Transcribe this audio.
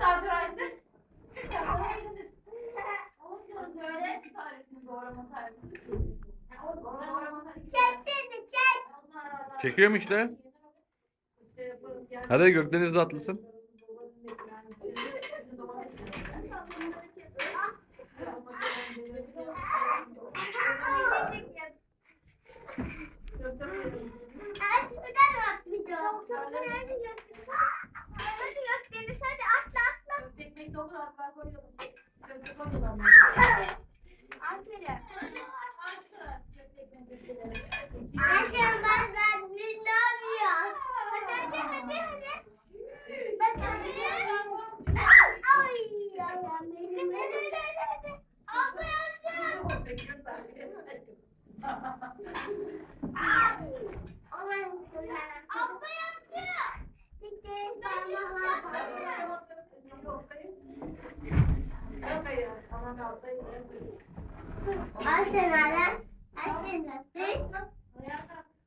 Bir saat. Onun böyle bir tanesini doğrama tarifi. Çek çek. Çekiyorum işte. Hadi Gökdeniz de atlasın. Ay, bir tane atmayacağım. Hadi Gökdeniz yaptım. Abla yaptı. Dikkat parmağı.